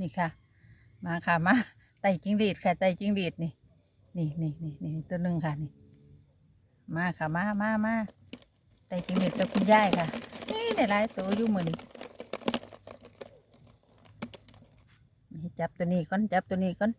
นี่ค่ะ มาค่ะมาไต่จิงหรีดค่ะไต่จิงหรีดนี่ นี่นี่นี่นี่ตัวหนึ่งค่ะนี่ มาค่ะมามามาไต่จิงหรีดตัวคุณยายค่ะ นี่ได้หลายตัวอยู่เหมือนนี่จับตัวนี้ก่อนจับตัวนี้ก่อน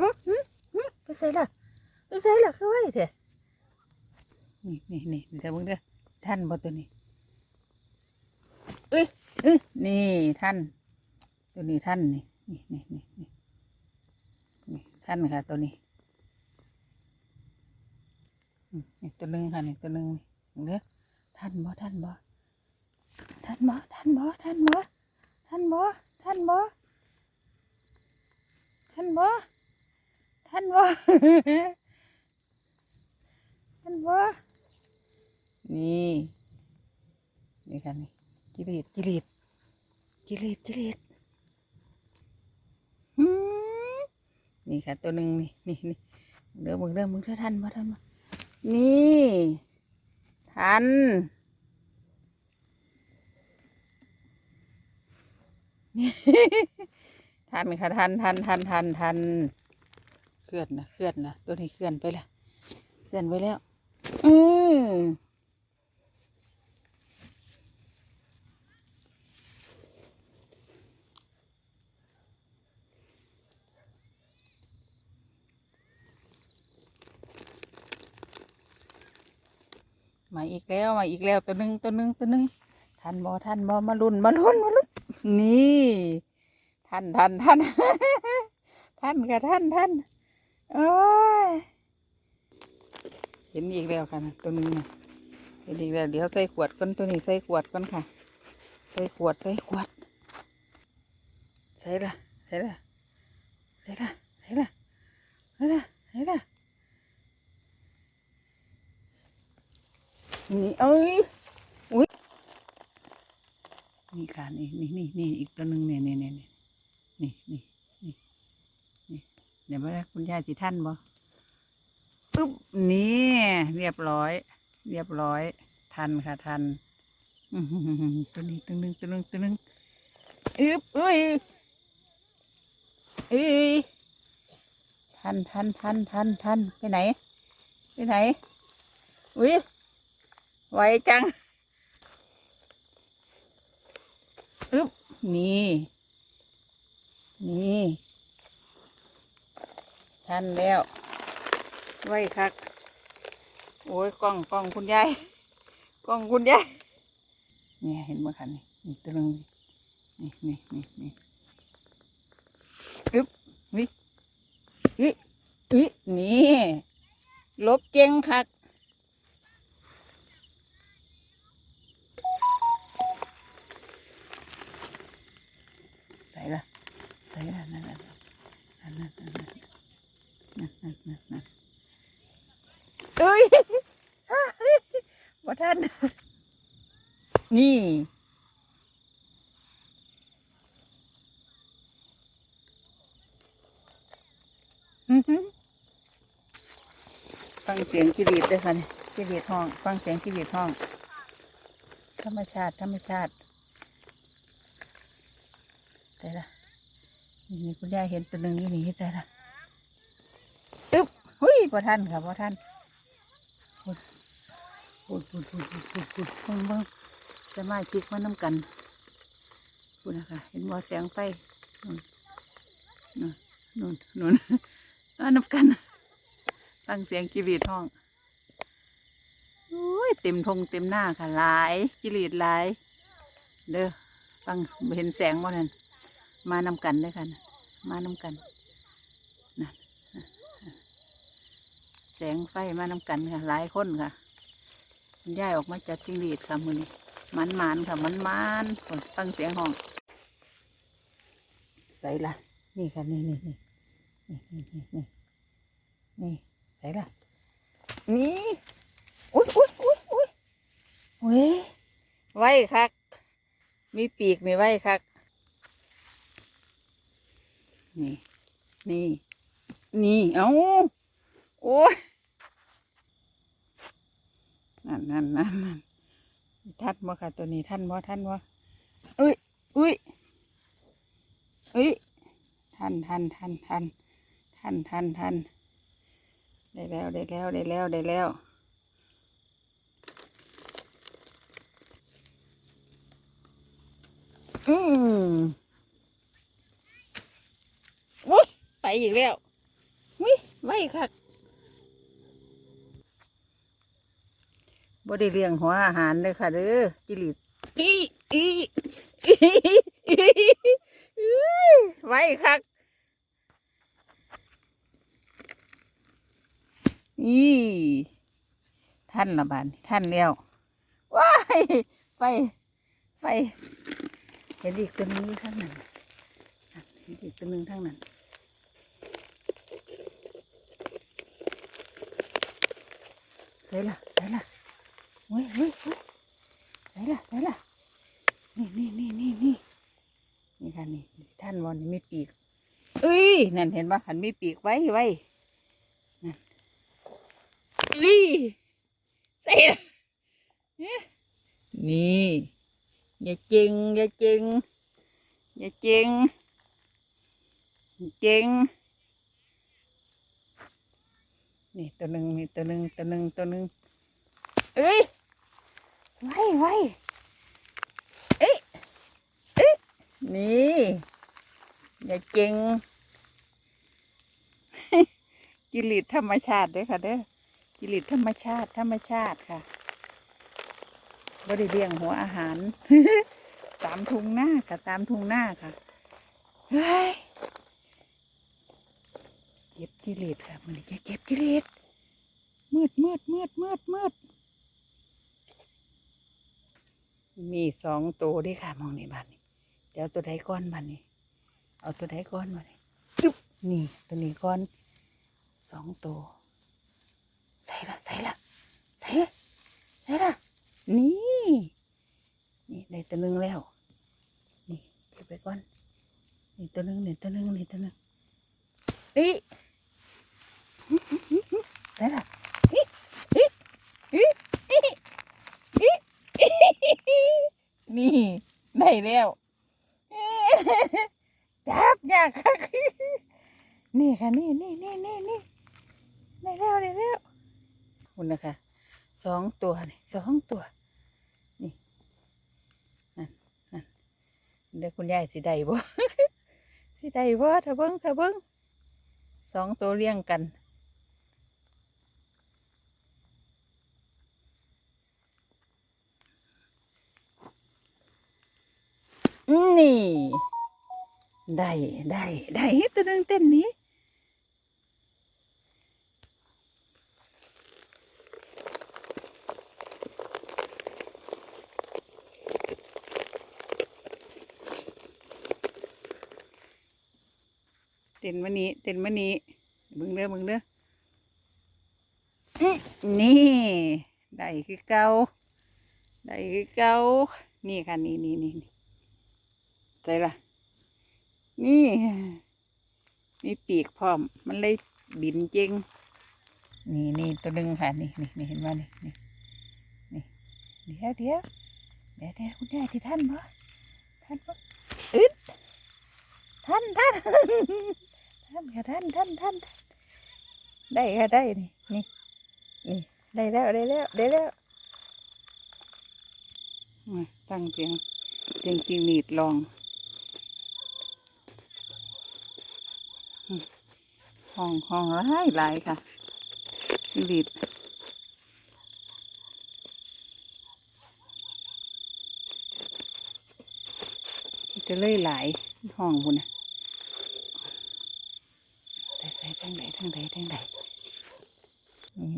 อื้อหือหือไปใส่ละไปใส่ละคือไว้เถอะนี่นี่นี่เดี๋ยวมึงเด้อท่านบ่ตัวนี้เอ้ยเอ้ยนี่ท่าน ตัวนี้ท่านนี่นี่นี่นี่นี่นี่ท่านค่ะตัวนี้นี่ตัวหนึงค่ะนี่ตัวหนึงนี่เด้อท่านบ่ท่านบ่ท่านบ่ท่านบ่ท่านบ่ท่านบ่ท่านบ่ท่านบ่ท่านบ่ท่านบ่นี่นี่ค่ะนี่จิรีดจิรีดจิรีดจิรีด หืม นี่ค่ะ ตัวหนึ่งนี่นี่นี่เดี๋ยวมึงเริ่มมึงเท่าทันมาทันมานี่ทันนี่ทันค่ะทันทันทันทันทันเคลื่อนนะเคลื่อนนะตัวนี้เคลื่อนไปแล้วเคลื่อนไปแล้ว อืม มาอีกแล้วมาอีกแล้วตัวหนึ่งตัวหนึ่งตัวหนึ่งทันบอทันบอมาลุ้นมาลุ้นมาลุ้นนี่ทันทันทันทันค่ะทันทันโอ้ยเห็นอีกแล้วค่ะตัวหนึ่งน่ะเห็นอีกแล้วเดี๋ยวใส่ขวดก่อนตัวนี้ใส่ขวดก่อนค่ะ ใส่ขวดใส่ขวดใส่ละใส่ละใส่ละใส่ละใส่ละ นี่เอ้ยอุ้ยนี่ค่ะนี่นี่นี่นี่อีกตัวหนึ่งเนี่ยเนี่ยเนี่ยนี่นี่นี่นี่เดี๋ยวมาคุณยายสิท่านบ่ปึ๊บนี่เรียบร้อย เรียบร้อย ทันค่ะทันตัวนี้ตัวหนึ่งตัวหนึ่งตัวหนึ่งอึบเอ้ยเอ้ยทันทันทันทันทันไปไหน ไปไหนอุ้ย ไวจังอึบนี่ นี่ทันแล้ว ไว้คัก โอ้ยกล้องกล้องคุณยายกล้องคุณยายเนี่ยเห็นไหมคะนี่นี่ตัวหนึงนี่นี่นี่นี่อึ๊บวิอิอินี่ลบเจงคัก เอ้ยว่ท่าน นี่อือหือฟังเสียงจิรีดด้วยค่ะนี่จิรีดห้อง ฟังเสียงจิรีดห้อง ธรรมชาติ ธรรมชาติแต่ละนี่คุณยายเห็นตัวหนึ่งอยู่นี่แต่ละ บหุยพอท่านค่ะพอท่านพูดพูดพูดพูดพูดพูดพูดเบิ่งเบิ่งสมาชิกมาน้ำกันพูดนะคะเห็นบ่แสงไฟนู่นนู่นนู่นนู่นมาน้ำกันฟังเสียงกิรีดห้องโอ้ยเต็มทงเต็มหน้าค่ะหลายกิรีดหลาย เด้อฟังเห็นแสงบ่นั่นมานำกันเด้อค่ะน่ะมานำกัน แสงไฟมานำกันค่ะ หลายคนค่ะย่ายออกมาจากจิงรีดค่ะมือนี้มันมันค่ะมันมันฟังเสียงห้อง ใส่ละนี่ค่ะนี่นี่นี่นี่นี่นี่นี่ใส่ละนี่อุ้ยอุ้ยอุ้ยอุ้ยอุ้ยไว้คัก มีปีกมีไว้คัก นี่ นี่ นี่ เอา้า โอ้ยนั่นนั่นนั่นนั่นท่านบ่ค่ะตัวนี้ท่านบ่ท่านบ่อุ้ยอุ้ยอุ้ยทันทันทันทันทันทันทันได้แล้วได้แล้วได้แล้วได้แล้วอืมอุ้ยไปอีกแล้วอุ้ยไว้คัก บ่ได้เลี้ยงหัวอาหารเลยค่ะเด้อจิริตอีอีอีอีอีไว้คักอีท่านละบานท่านแล้วว้ายไปไปเห็นอีกตัวหนึงอยู่ข้างนั้นน่ะเห็นอีกตัวหนึงข้างนั้นใส่ละใส่ละ เว้ยเว้ยเว้ยใส่ละใส่ละนี่นี่นี่นี่นี่นี่ค่ะนี่ท่านวอนมีปีกเอ้ยนั่นเห็นปะหันมีปีกไว้ไว้นั่นเอ้ยใส่ละเอ๊ะนี่อย่าจริงอย่าจริงอย่าจริงจริงนี่ตัวหนึ่งนี่ตัวหนึ่งตัวหนึ่งตัวหนึ่ง เอ้ยไว้ไว้เอ้ยเอ้ยนี่อย่าจริงกิริตธรรมชาติเด้อค่ะเด้อกิริตธรรมชาติธรรมชาติค่ะบริเลี้ยงหัวอาหาร ตามทุ่งหน้าค่ะตามทุ่งหน้าค่ะเฮ้ยเจ็บจิเลดค่ะมันจะเจ็บจิเลดมืดมืดมืดมืดมืด มีสองตัวด้วยค่ะมองในบ้านนี้เดี๋ยวตัวใดก้อนบ้านนี้ เอาตัวใดก้อนมานี่จุ๊บนี่ตัวนี้ก้อนสองตัวใส่ละใส่ละใส่ละใส่ละนี่นี่ได้ตัวนึงแล้ว นี่เก็บไปก่อนนี่ตัวนึงนี่ตัวนึงนี่ตัวนึงเอ้ยได้ละอิอิอิอิอิอิ นี่ได้แล้วจับยากค่ะนี่ค่ะนี่นี่นี่นี่นี่ได้แล้วได้แล้วคุณนะคะสองตัวนี่สองตัว นี่นั่นนั่นเดี๋ยวคุณยายสิได้บ่สิได้บ่ถ้าเบิ้งถ้าเบิ้งสองตัวเลี้ยงกัน นี่ได้ได้ได้ตัวนึงเต้นนี้เต้นวันนี้เต้นวันนี้เบิ่งเด้อเบิ่งเด้อนี่ได้คือเก่าได้คือเก่านี่ค่ะนี่นี่นี่ ใจละนี่ มีปีกพร้อม มันเลยบินจริง นี่นี่ตัวหนึ่งค่ะ นี่นี่นี่เห็นว่านี่นี่นี่เดี๋ยวเดี๋ยวเดี๋ยวเดี๋ยวคุณยายที่ท่านบ่ท่านบ่อึดท่านท่านท่านค่ะท่านท่านท่านได้ค่ะได้นี่นี่นี่ได้แล้วได้แล้วได้แล้วมาตั้งเสียงเสียงจิงหนีดลองอืม ห้องห้องหลายหลายค่ะจิดจะเลยหลายห้องบุญนะใส่ใส่ทางไหนทางไหนทางไหน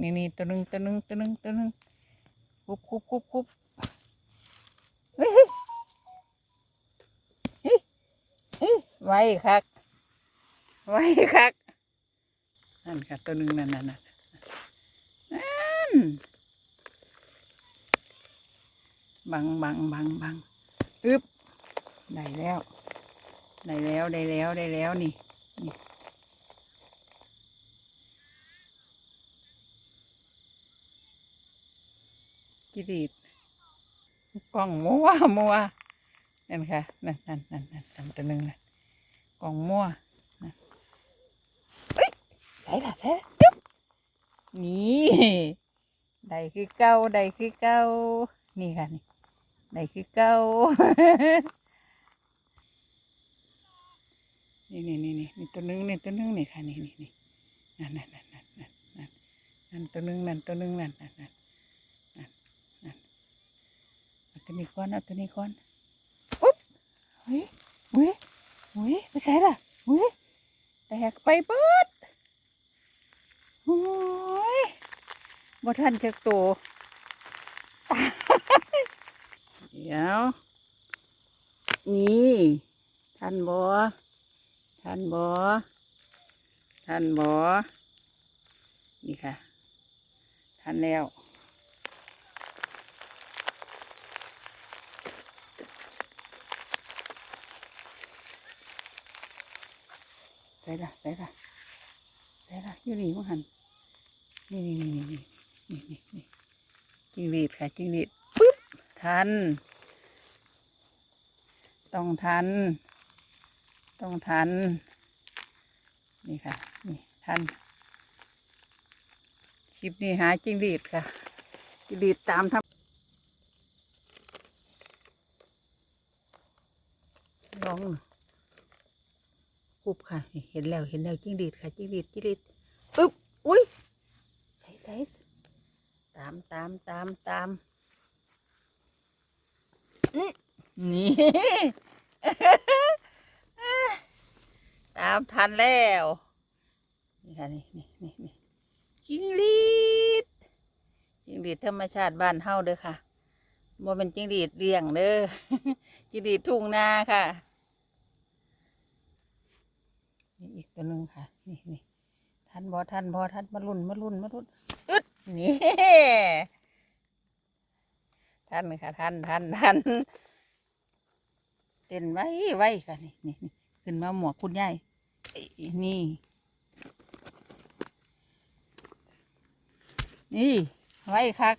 นี่นี่ตัวหนึ่งตัวหนึ่งตัวหนึ่งตัวหนึ่งคุบคุบคุบคุบเฮ้ยเฮ้ยเฮ้ยไว้คักไว้คัก นั่นค่ะตัวหนึ่งนั่นนั่นนั่นนั่นบังบังบังบังอึบได้แล้ว ได้แล้วได้แล้วได้แล้วนี่นี่กิริดกล่องมัวมัวนั่นค่ะนั่นนั่นนั่นนั่นตัวหนึ่งนั่นกล่องมัว ละใส่ละจุ๊บนี่ได้คือเก้าได้คือเก้านี่ค่ะนี่ได้คือเก้านี่นี่นี่นี่นี่ตัวหนึงนี่ตัวหนึงนี่ค่ะนี่นี่นี่นั่นนั่นนั่นนั่นนั่นนั่นนั่นตัวหนึงนั่นตัวหนึงนั่นนั่นนั่นนั่นนั่นเอาตัวนี้ก่อนเอาตัวนี้ก่อนปุ๊บเฮ้ยเฮ้ยเฮ้ยไปใส่ละเฮ้ยแตกไปเบิดโอ้ย บ่ทันจะโตเดี๋ยว นี่ทันบ่ทันบ่ทันบ่นี่ค่ะทันแล้วใส่ละใส่ละใส่ละอยู่นี่มั้งหันนี่นี่นี่นี่ นี่นี่จิงหรีดค่ะจิงหรีดปึ๊บทัน ต้องทัน ต้องทัน นี่ค่ะ นี่ทัน คลิปนี้หาจิงหรีดค่ะ จิงหรีดตามทำลองคุบค่ะ เห็นแล้ว เห็นแล้วจิ้งหรีดค่ะ จิ้งหรีดจิ้งหรีดปึ๊บ อุ้ยใส่ใส่ามตามตามตามอื้อนี่ตามทันแล้วนี่ค่ะนี่นี่นี่นี่จิ้งหรีดจิ้งหรีดธรรมชาติบ้านเฮาเด้อค่ะบ่เป็นจิ้งหรีดเลี้ยงเด้อจิ้งหรีดทุ่งนาค่ะนี่อีกตัวหนึ่งค่ะ นี่นี่ทันบอทันบอทันมาลุ่นมาลุ่นมาลุ่นอึด นี่ทันค่ะทันทันทันเต้นไว้ไว้ค่ะนี่นี่ขึ้นมาหมวกคุณยายนี่ นี่ไว้คัก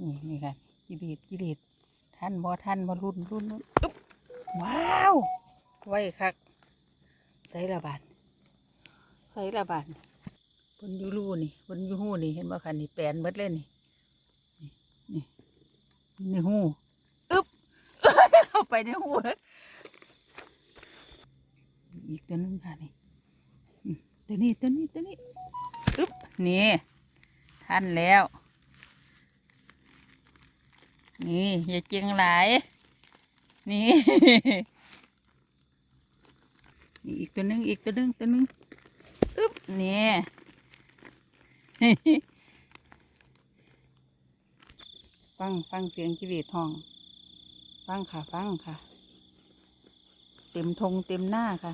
นี่นี่ค่ะกิเลสกิเลสท่านบ่ท่านบ่รุ่นรุ่นรุ่นอึ๊บว้าว ไว้คักใส่ละบาท ใส่ละบาทบนยูรูนี่บนยูหูนี่เห็นบ่คันนี่แปนเบิดเลยนี่นี่นี่ในหูอึ๊บเข้าไปในหูเลยอีกตัวนึงค่ะนี่ตัวนี้ตัวนี้ตัวนี้อึ๊บนี่ท่านแล้ว นี่อย่าเจียงหลายนี่นี่อีกตัวนึงอีกตัวนึงตัวนึง อึ๊บนี่ ฟังฟังเสียงจิวีดห้อง ฟังค่ะฟังค่ะ เต็มทงเต็มหน้าค่ะ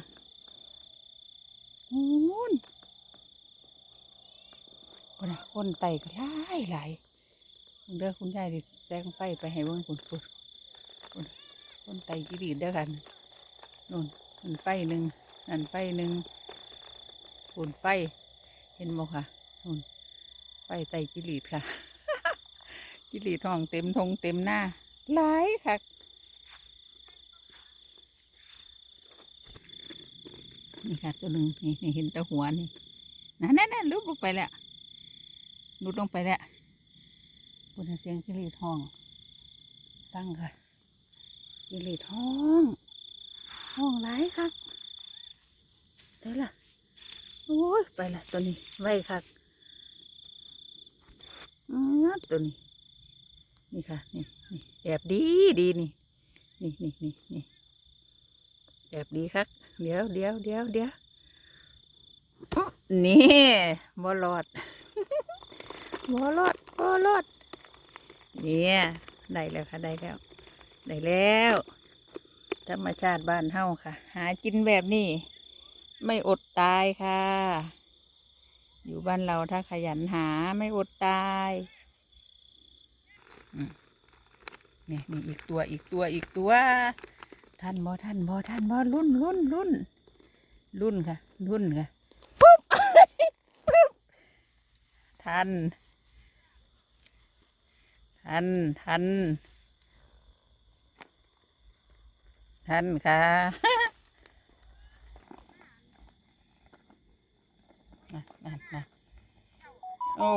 นู้นคนน่ะคนไต่ก็หลายหลเด้อคุณยายดิแสงไฟไปให้เบิ่งคุณคุณคุณคนไตกิรีดเด้อกันนู่นนั่นไฟหนึ่งนั่นไฟหนึ่ง คุณไฟเห็นบ่ค่ะนู่นไฟไตกิรีดค่ะ กิรีดห้องเต็มทงเต็มหน้าหลายค่ะนี่ค่ะตัวหนึ่งนี่นี่เห็นตะหัวนี่นั่นนั่นนั่นลุกลงไปแล้วลุกลงไปแล้วบนเสียงกิริทองฟังค่ะกิริทอง ห้องไรครับใช่ละ โอ้ยไปละตัวนี้ไว้ครับตัวนี้ นี่ค่ะ นี่นี่แอบดีดีนี่ นี่นี่นี่นี่แอบดีครับเดี๋ยวเดี๋ยวเดี๋ยวเดี๋ยวนี่บ่รอดบ่รอดบ่รอดเนี่ยได้แล้วค่ะได้แล้ว ได้แล้ว ธรรมชาติบ้านเฮาค่ะ หากินแบบนี้ ไม่อดตายค่ะ อยู่บ้านเราถ้าขยันหาไม่อดตายนี่นี่อีกตัวอีกตัวอีกตัว ท่านบอท่านบอท่านบอรุ่นรุ่นรุ่นรุ่นค่ะรุ่นค่ะปุ๊บปุ๊บทันทันทันทันค่ะ นะนะนะโอ้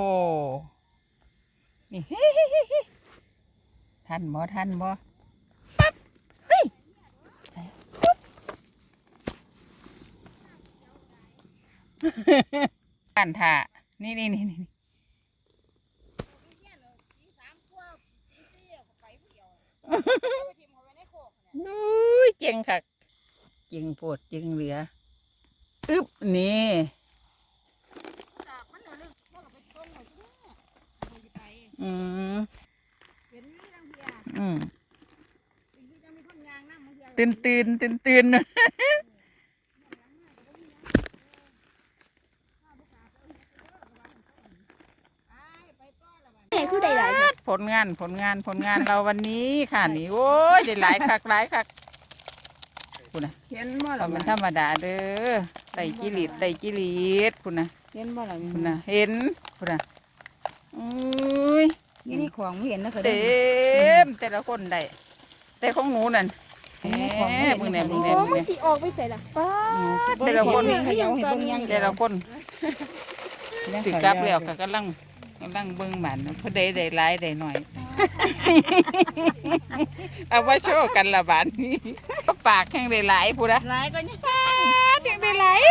นี่ทันบ่ทันบ่ปั๊บเฮ้ยใส่ปุ๊บอ่านท่านี่นี่นี่นี่อุ้ยเจ๋งค่ะเจ๋งโพดเจ๋งเหลือ อึบนี่ อืมอืมตื่นตื่นตื่นตื่นคือได้หลายผลงานผลงานผลงานเราวันนี้ค่ะนี่โอ้ยได้หลายคักหลายคักคุณนะเห็นบ่เราล่ะมันธรรมดาเด้อไต่จิริดไต่จิริดคุณนะเห็นบ่ล่ะคุณนะเห็นคุณนะ อุ้ยนี่นี่ของไม่เห็นนะเคยเต็มแต่ละคนได้แต่ของหนูนั่นแหมมึงเนี่ยมึงเนี่ยโอ้มึงมันเนี่ยสิออกไปใส่ล่ะป๊าดแต่ละคนเขย่าให้เบิ่งยังแต่ละคนสิกลับแล้วก็กำลังกำลังเบิ่งหมันเพอได้ได้หลายได้หน่อยเอาว่าโชว์กันละบาดนี้ปากแห้งได้หลายพูดนะหลายก็นี่ปาดแห้งได้หลาย